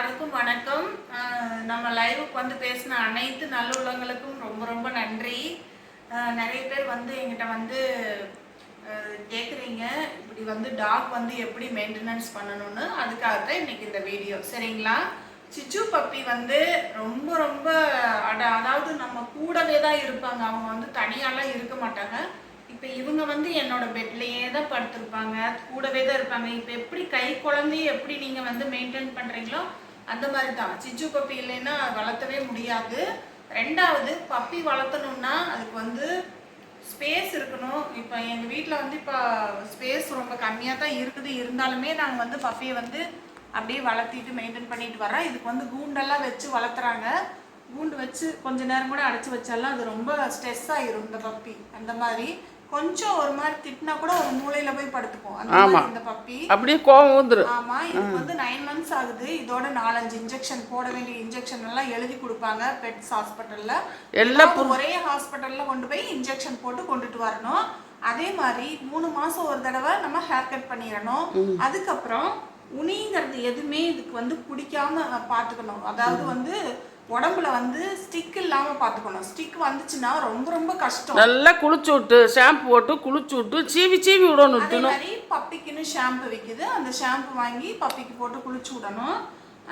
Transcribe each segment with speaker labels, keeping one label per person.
Speaker 1: எல்லாருக்கும் வணக்கம். நம்ம லைவுக்கு வந்து பேசின அனைத்து நல்லுள்ளங்களுக்கும் ரொம்ப ரொம்ப நன்றி. நிறைய பேர் வந்து எங்கிட்ட வந்து கேட்குறீங்க இப்படி வந்து டாக் வந்து எப்படி மெயின்டெனன்ஸ் பண்ணணும்னு. அதுக்காக தான் இன்றைக்கி இந்த வீடியோ சரிங்களா? சிச்சு பப்பி வந்து ரொம்ப ரொம்ப அட அதாவது நம்ம கூடவே தான் இருப்பாங்க. அவங்க வந்து தனியாலாம் இருக்க மாட்டாங்க. இப்போ இவங்க வந்து என்னோட பெட்லேயே தான் படுத்திருப்பாங்க. கூடவே தான் இருப்பாங்க. இப்போ எப்படி கை குழந்தைய எப்படி நீங்கள் வந்து மெயின்டைன் பண்ணுறீங்களோ அந்த மாதிரி தான் சிச்சு பப்பி இல்லைன்னா வளர்த்தவே முடியாது. ரெண்டாவது பப்பி வளர்த்தணும்னா அதுக்கு வந்து ஸ்பேஸ் இருக்கணும். இப்போ எங்கள் வீட்டில் வந்து இப்போ ஸ்பேஸ் ரொம்ப கம்மியாக தான் இருக்குது. இருந்தாலுமே நாங்கள் வந்து பப்பியை வந்து அப்படியே வளர்த்திட்டு மெயின்டைன் பண்ணிட்டு வரோம் இதுக்கு வந்து கூண்டெல்லாம் வச்சு வளர்த்துறாங்க. கூண்டு வச்சு கொஞ்ச நேரம் கூட அடைச்சி வச்சாலும் அது ரொம்ப ஸ்ட்ரெஸ் ஆகிரும் இந்த பப்பி. அந்த மாதிரி. கொஞ்சம் ஒரு மாதிரி திட்டினா கூட ஒரு மூலையில போய் படுத்துக்கும். அந்த மாதிரி இந்த பப்பி.
Speaker 2: அப்படியே கோவம் வந்துடும்
Speaker 1: ஆமா இதுக்கு வந்து நைன் மந்த்ஸ் ஆகுது. இதோட நாலஞ்சு இன்ஜெக்ஷன் போட வேண்டிய இன்ஜெக்ஷன் எல்லாம் எழுதி கொடுப்பாங்க பெட்ஸ் ஹாஸ்பிட்டல்ல எல்லாம் ஒரே ஹாஸ்பிட்டல்ல கொண்டு போய் இன்ஜெக்ஷன் போட்டு கொண்டுட்டு வரணும். அதே மாதிரி மூணு மாசம் ஒரு தடவை நம்ம ஹேர் கட் பண்ணிடணும். அதுக்கப்புறம் உனிங்கிறது எதுவுமே இதுக்கு வந்து பிடிக்காம பார்த்துக்கணும். அதாவது வந்து உடம்புல வந்து ஸ்டிக் இல்லாம பார்த்துக்கணும். ஸ்டிக் வந்துச்சுன்னா ரொம்ப ரொம்ப கஷ்டம்.
Speaker 2: நல்லா குளிச்சு விட்டு ஷாம்பு போட்டு குளிச்சு விட்டு சீவி சீவி விடணும்
Speaker 1: அதே மாதிரி பப்பிக்குன்னு ஷாம்பு விற்கிது அந்த ஷாம்பு வாங்கி பப்பிக்கு போட்டு குளிச்சு விடணும்.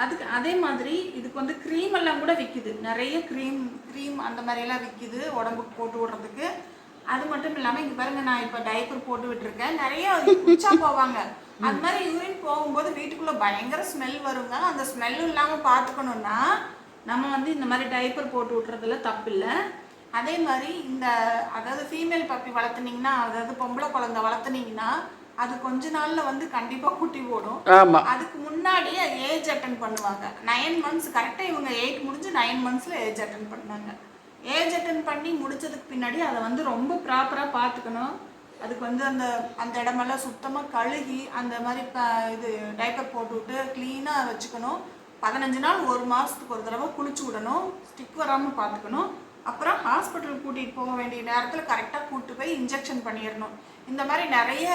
Speaker 1: அதுக்கு அதே மாதிரி இதுக்கு வந்து க்ரீம் எல்லாம் கூட விற்கிது நிறைய க்ரீம் க்ரீம் அந்த மாதிரி எல்லாம் விற்கிது உடம்புக்கு போட்டு விடுறதுக்கு. அது மட்டும் இல்லாமல் இங்கே பாருங்க நான் இப்போ டைப்பர் போட்டு விட்டுருக்கேன். நிறைய குச்சா போவாங்க. அது மாதிரி யூரின் போகும்போது வீட்டுக்குள்ளே பயங்கர ஸ்மெல் வருங்க. அந்த ஸ்மெல்லும் இல்லாமல் பார்த்துக்கணுன்னா நம்ம வந்து இந்த மாதிரி டைப்பர் போட்டு விட்றதுல தப்பில்லை. அதே மாதிரி இந்த அதாவது ஃபீமேல் பப்பி வளர்த்துனீங்கன்னா அதாவது பொம்பளை குழந்தை வளர்த்துனீங்கன்னா அது கொஞ்ச நாள்ல வந்து கண்டிப்பா குட்டி போடும். அதுக்கு முன்னாடியே ஏஜ் அட்டன் பண்ணுவாங்க. நைன் மந்த்ஸ் கரெக்டாக இவங்க எயிட் முடிஞ்சு நைன் மந்த்ஸில் ஏஜ் அட்டன் பண்ணாங்க. ஏஜ் அட்டன் பண்ணி முடிச்சதுக்கு பின்னாடி அதை வந்து ரொம்ப ப்ராப்பராக பார்த்துக்கணும். அதுக்கு வந்து அந்த அந்த இடமெல்லாம் சுத்தமாக கழுகி அந்த மாதிரி ப இது டைப்பர் போட்டு விட்டு க்ளீனாக வச்சுக்கணும். பதினஞ்சு நாள் ஒரு மாதத்துக்கு ஒரு தடவை குளிச்சு விடணும் ஸ்டிக் வராமல் பார்த்துக்கணும். அப்புறம் ஹாஸ்பிட்டல் கூட்டிகிட்டு போக வேண்டிய நேரத்தில் கரெக்டாக கூட்டு போய் இன்ஜெக்ஷன் பண்ணிடணும். இந்த மாதிரி நிறைய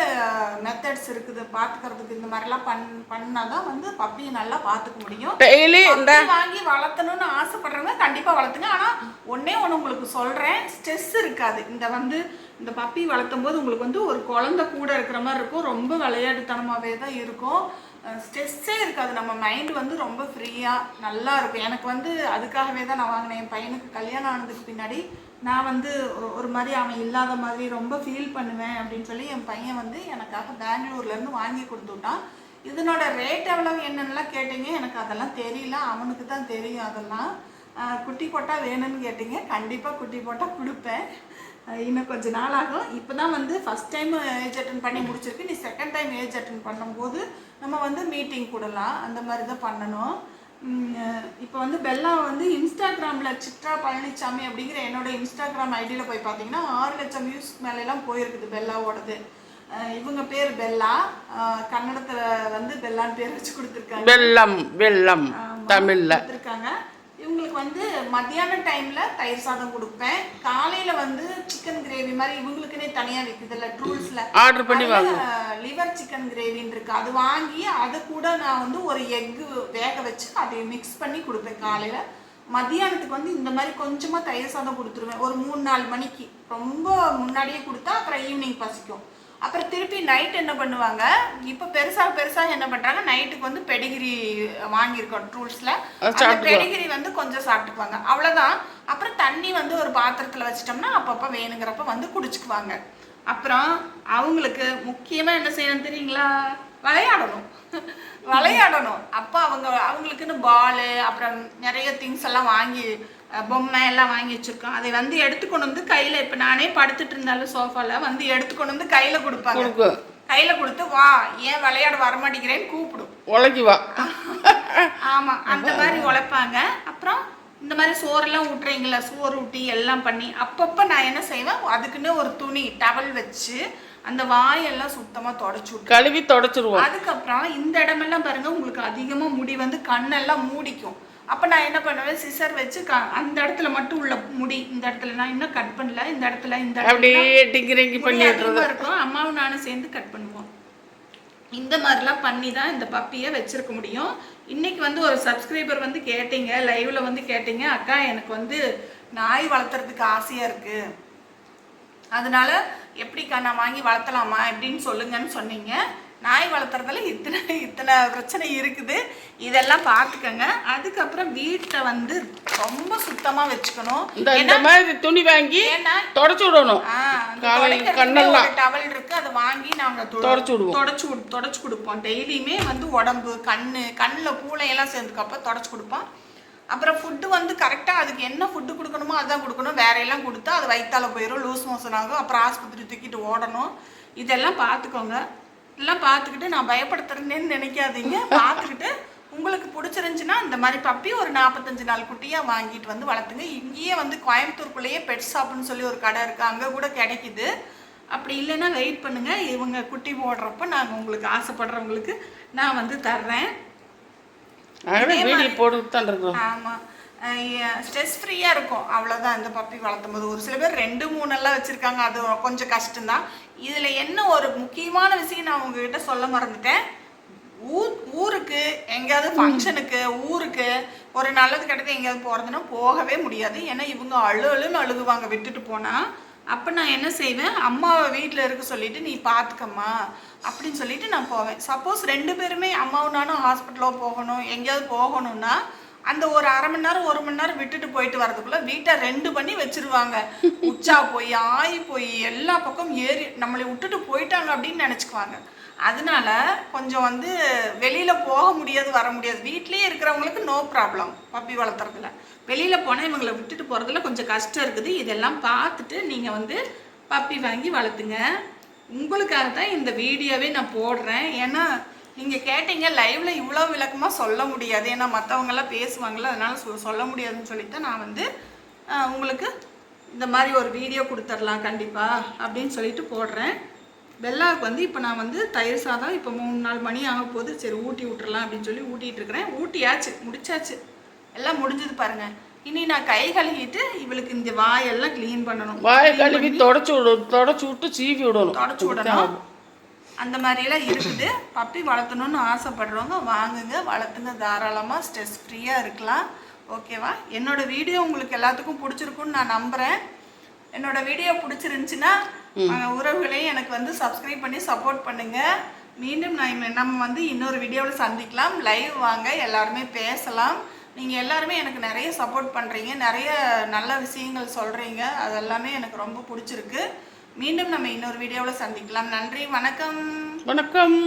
Speaker 1: மெத்தட்ஸ் இருக்குது. பார்த்துக்கிறதுக்கு இந்த மாதிரிலாம் பண் பண்ணால் தான் வந்து பப்பியை நல்லா பார்த்துக்க முடியும்.
Speaker 2: டெய்லி இந்த
Speaker 1: வாங்கி வளர்த்தணும்னு ஆசைப்படுறவங்க கண்டிப்பாக வளர்த்துங்க. ஆனால் ஒண்ணே ஒன்று உங்களுக்கு சொல்கிறேன் ஸ்ட்ரெஸ் இருக்காது. இந்த வந்து இந்த பப்பி வளர்த்தும் போது உங்களுக்கு வந்து ஒரு குழந்தை கூட இருக்கிற மாதிரி இருக்கும். ரொம்ப விளையாட்டுத்தனமாகவே தான் இருக்கும். ஸ்ட்ரெஸ்ஸே இருக்காது. நம்ம மைண்ட் வந்து ரொம்ப ஃப்ரீயாக நல்லா இருக்கும். எனக்கு வந்து அதுக்காகவே தான் நான் வாங்கினேன். என் பையனுக்கு கல்யாணம் ஆனதுக்கு பின்னாடி நான் வந்து ஒரு- மாதிரி அவன் இல்லாத மாதிரி ரொம்ப ஃபீல் பண்ணுவேன் அப்படின்னு சொல்லி என் பையன் வந்து எனக்காக பெங்களூர்லேருந்து வாங்கி கொடுத்து விட்டான் இதனோட ரேட் எவ்வளவு என்னென்னலாம் கேட்டீங்க? எனக்கு அதெல்லாம் தெரியல. அவனுக்கு தான் தெரியும் அதெல்லாம். குட்டி போட்டால் வேணும்னு கேட்டீங்க. கண்டிப்பாக குட்டி போட்டால் கொடுப்பேன். இன்னும் கொஞ்ச நாள் ஆகும். இப்போ தான் வந்து ஃபஸ்ட் டைம் ஏஜ் அட்டன் பண்ணி முடிச்சிருக்கு. நீ செகண்ட் டைம் ஏஜ் அட்டன் பண்ணும்போது நம்ம வந்து மீட்டிங் கூடலாம். அந்த மாதிரி தான் பண்ணணும் இப்போ வந்து பெல்லா வந்து இன்ஸ்டாகிராமில் சித்ரா பழனிசாமி அப்படிங்கிற என்னோட இன்ஸ்டாகிராம் ஐடியில் போய் பார்த்தீங்கன்னா ஆறு லட்சம் வியூஸ் மேலெல்லாம் போயிருக்குது பெல்லாவோடது. இவங்க பேர் பெல்லா. கன்னடத்துல வந்து பெல்லான்னு பேர் வச்சு கொடுத்துருக்காங்க.
Speaker 2: வெள்ளம் வெள்ளம் தமிழ்ல.
Speaker 1: கொடுத்துருக்காங்க. இவங்களுக்கு வந்து மத்தியான டைம்ல தயிர் சாதம் கொடுப்பேன். காலையில வந்து சிக்கன் கிரேவி மாதிரி இவங்களுக்குன்னே தனியா விற்குதுல்ல ட்ரூல்ஸ்ல
Speaker 2: ஆர்டர் பண்ணி வாங்க.
Speaker 1: லிவர் சிக்கன் கிரேவின்னு இருக்கு. அது வாங்கி அது கூட நான் வந்து ஒரு எக்கு வேக வச்சு அதை மிக்ஸ் பண்ணி கொடுப்பேன் காலையில. மத்தியானத்துக்கு வந்து இந்த மாதிரி கொஞ்சமா தயிர் சாதம் கொடுத்துருவேன். ஒரு மூணு நாலு மணிக்கு. ரொம்ப முன்னாடியே கொடுத்தா அப்புறம் ஈவினிங் பசிக்கும். அப்புறம் திருப்பி நைட் என்ன பண்ணுவாங்க? இப்போ பெருசாக பெருசாக என்ன பண்றாங்க? நைட்டுக்கு வந்து பெடிகிரி வாங்கியிருக்கோம் ட்ரூல்ஸ்ல அந்த பெடிகிரி வந்து கொஞ்சம் சாப்பிட்டுக்குவாங்க. அவ்வளவுதான். அப்புறம் தண்ணி வந்து ஒரு பாத்திரத்துல வச்சிட்டோம்னா அப்பப்போ வேணுங்கிறப்ப வந்து குடிச்சுக்குவாங்க. அப்புறம் அவங்களுக்கு முக்கியமா என்ன செய்யணும் தெரியுங்களா? விளையாடணும். விளையாடணும். அப்போ அவங்க அவங்களுக்குன்னு பாலு அப்புறம் நிறைய திங்ஸ் எல்லாம் வாங்கி பொம்மை எல்லாம் வாங்கி வச்சிருக்கோம். அதை வந்து எடுத்துக்கொண்டு வந்து கையில இப்ப நானே படுத்துட்டு இருந்தாலும் சோஃபால வந்து எடுத்துக்கொண்டு வந்து கையில கொடுப்பாங்க. கையில கொடுத்து வா ஏன் விளையாட வரமாட்டேங்கிறேன்னு கூப்பிடும்.
Speaker 2: உழைக்கி வா.
Speaker 1: ஆமா அந்த மாதிரி உழைப்பாங்க. அப்புறம் இந்த மாதிரி சோறெல்லாம் ஊட்டுறீங்களா சோறு ஊட்டி எல்லாம் பண்ணி அப்பப்போ நான் என்ன செய்வேன்? அதுக்குன்னு ஒரு துணி டவல் வச்சு அந்த வாயெல்லாம் சுத்தமா தொடச்சு
Speaker 2: கழுவி தொடச்சிருவோம்.
Speaker 1: அதுக்கப்புறம் இந்த இடமெல்லாம் பாருங்க உங்களுக்கு அதிகமா முடி வந்து கண்ணெல்லாம் மூடிக்கும். அப்ப நான் என்ன பண்ணுவேன்? சிசர் வச்சு க- அந்த இடத்துல மட்டும் உள்ள முடி இந்த இடத்துல நான் இன்னும் கட் பண்ணல இந்த இடத்துல இந்த இடத்துல
Speaker 2: அப்படியே டிங்கிரிங்கி
Speaker 1: இருக்கும். அம்மாவும் நானும் சேர்ந்து கட் பண்ணுவோம். இந்த மாதிரிலாம் பண்ணி தான் இந்த பப்பியை வச்சிருக்க முடியும். இன்னைக்கு வந்து ஒரு சப்ஸ்கிரைபர் வந்து கேட்டீங்க லைவ்ல வந்து கேட்டீங்க. அக்கா எனக்கு வந்து நாய் வளர்த்துறதுக்கு ஆசையா இருக்கு. அதனால எப்படிக்கா நான் வாங்கி வளர்த்தலாமா? எப்படின்னு சொல்லுங்கன்னு சொன்னீங்க. நாய் வளர்த்துறதுல இத்தனை இத்தனை பிரச்சனை இருக்குது. இதெல்லாம் பார்த்துக்கங்க. அதுக்கப்புறம் வீட்டை வந்து ரொம்ப சுத்தமா வச்சுக்கணும்.
Speaker 2: இந்த மாதிரி துணி வாங்கி தொடச்சு விடணும். கண்ணெல்லாம்.
Speaker 1: டவல் இருக்கு. அதை வாங்கி நாங்க து-
Speaker 2: தொடச்சு விடுவோம்.
Speaker 1: தொடச்சு தொடச்சு கொடுப்போம். டெய்லியுமே வந்து உடம்பு கண்ணு கண்ணில் பூளையெல்லாம் சேர்ந்துக்கப்ப தொடச்சு கொடுப்போம். அப்புறம் ஃபுட்டு வந்து கரெக்டாக அதுக்கு என்ன ஃபுட்டு கொடுக்கணுமோ அதான் கொடுக்கணும். வேற எல்லாம் கொடுத்தா அது வயித்தால போயிடும் லூஸ் மோஷன் ஆகும். அப்புறம் ஆஸ்பத்திரி தூக்கிட்டு ஓடணும். இதெல்லாம் பார்த்துக்கோங்க. இதெல்லாம் பார்த்துக்கிட்டு நான் பயப்படுத்துறேன்னு நினைக்காதீங்க. பார்த்துக்கிட்டு உங்களுக்கு பிடிச்சிருந்துச்சுன்னா இந்த மாதிரி பப்பி ஒரு நாற்பத்தஞ்சு நாள் குட்டியாக வாங்கிட்டு வந்து வளர்த்துங்க. இங்கேயே வந்து கோயம்புத்தூருக்குள்ளேயே பெட் ஷாப்னு சொல்லி ஒரு கடை இருக்குது அங்கே கூட கிடைக்குது. அப்படி இல்லைன்னா வெயிட் பண்ணுங்க. இவங்க குட்டி போடுறப்ப நாங்கள் உங்களுக்கு ஆசைப்படுறவங்களுக்கு நான் வந்து தர்றேன்.
Speaker 2: போட்டு தான்
Speaker 1: ஆமாம் ஸ்ட்ரெஸ் ஃப்ரீயாக இருக்கும். அவ்வளோதான் இந்த பப்பி வளர்த்தும் போது ஒரு சில பேர் ரெண்டு மூணெல்லாம் வச்சுருக்காங்க. அது கொஞ்சம் கஷ்டம்தான். இதில் என்ன ஒரு முக்கியமான விஷயம் நான் உங்ககிட்ட சொல்ல மறந்துட்டேன்? ஊர் ஊருக்கு எங்கேயாவது ஃபங்க்ஷனுக்கு ஊருக்கு ஒரு நல்லது கெட்டது எங்கேயாவது போகிறதுன்னா போகவே முடியாது. ஏன்னா இவங்க அழு அழுன்னு அழுகுவாங்க. விட்டுட்டு போனால் அப்போ நான் என்ன செய்வேன்? அம்மாவை வீட்டில் இருக்க சொல்லிட்டு நீ பார்த்துக்கம்மா அப்படின்னு சொல்லிட்டு நான் போவேன். சப்போஸ் ரெண்டு பேருமே அம்மாவும் நானும் ஹாஸ்பிட்டலோ போகணும். எங்கேயாவது போகணும்னா அந்த ஒரு அரை மணி நேரம் ஒரு மணி நேரம் விட்டுட்டு போயிட்டு வரதுக்குள்ள வீட்டை ரெண்டு பண்ணி வச்சிருவாங்க. உச்சா போய் ஆயி போய் எல்லா பக்கம் ஏறி நம்மளை விட்டுட்டு போயிட்டாங்க அப்படின்னு நினச்சிக்குவாங்க. அதனால கொஞ்சம் வந்து வெளியில போக முடியாது வர முடியாது. வீட்லயே இருக்கிறவங்களுக்கு நோ ப்ராப்ளம் பப்பி வளர்த்துறதுல வெளியில போனால் இவங்களை விட்டுட்டு போறதுல கொஞ்சம் கஷ்டம் இருக்குது. இதெல்லாம் பார்த்துட்டு நீங்க வந்து பப்பி வாங்கி வளர்த்துங்க. உங்களுக்காக தான் இந்த வீடியோவே நான் போடுறேன். ஏன்னா நீங்க கேட்டீங்க லைவ்ல இவ்வளோ விளக்கமா சொல்ல முடியாது. ஏன்னா மற்றவங்க எல்லாம் பேசுவாங்கல்ல அதனால சொ- சொல்ல முடியாதுன்னு சொல்லிட்டு நான் வந்து உங்களுக்கு இந்த மாதிரி ஒரு வீடியோ கொடுத்துடலாம் கண்டிப்பா அப்படின்னு சொல்லிட்டு போடுறேன். பெல்லாவுக்கு வந்து இப்போ நான் வந்து தயிர் சாதம் இப்போ மூணு நாலு மணி ஆக போகுது. சரி ஊட்டி விட்டுறலாம் அப்படின்னு சொல்லி ஊட்டிட்டு இருக்கிறேன். ஊட்டியாச்சு முடிச்சாச்சு. எல்லாம் முடிஞ்சது பாருங்க. இனி நான் கை கழுவிட்டு இவளுக்கு இந்த வாயெல்லாம் க்ளீன் பண்ணணும்.
Speaker 2: வாயை கழுவி தொடச்சு விடு தொடச்சு விட்டு சீவி விடணும்.
Speaker 1: தொடச்சு விடணும். அந்த மாதிரியெல்லாம் இருக்குது. பப்பி வளர்த்தணும்னு ஆசைப்படுறவங்க வாங்குங்க. வளர்த்துங்க. தாராளமாக ஸ்ட்ரெஸ் ஃப்ரீயாக இருக்கலாம். ஓகேவா என்னோட வீடியோ உங்களுக்கு எல்லாத்துக்கும் பிடிச்சிருக்குன்னு நான் நம்புகிறேன் என்னோட வீடியோ பிடிச்சிருந்துச்சுன்னா உறவுகளையும் எனக்கு வந்து சப்ஸ்கிரைப் பண்ணி சப்போர்ட் பண்ணுங்க. மீண்டும் நான் நம்ம வந்து இன்னொரு வீடியோவில் சந்திக்கலாம். லைவ் வாங்க. எல்லாருமே பேசலாம். நீங்கள் எல்லாருமே எனக்கு நிறைய சப்போர்ட் பண்ணுறீங்க நிறைய நல்ல விஷயங்கள் சொல்கிறீங்க அது எல்லாமே எனக்கு ரொம்ப பிடிச்சிருக்கு. மீண்டும் நம்ம இன்னொரு வீடியோவில் சந்திக்கலாம். நன்றி வணக்கம்.
Speaker 2: வணக்கம்.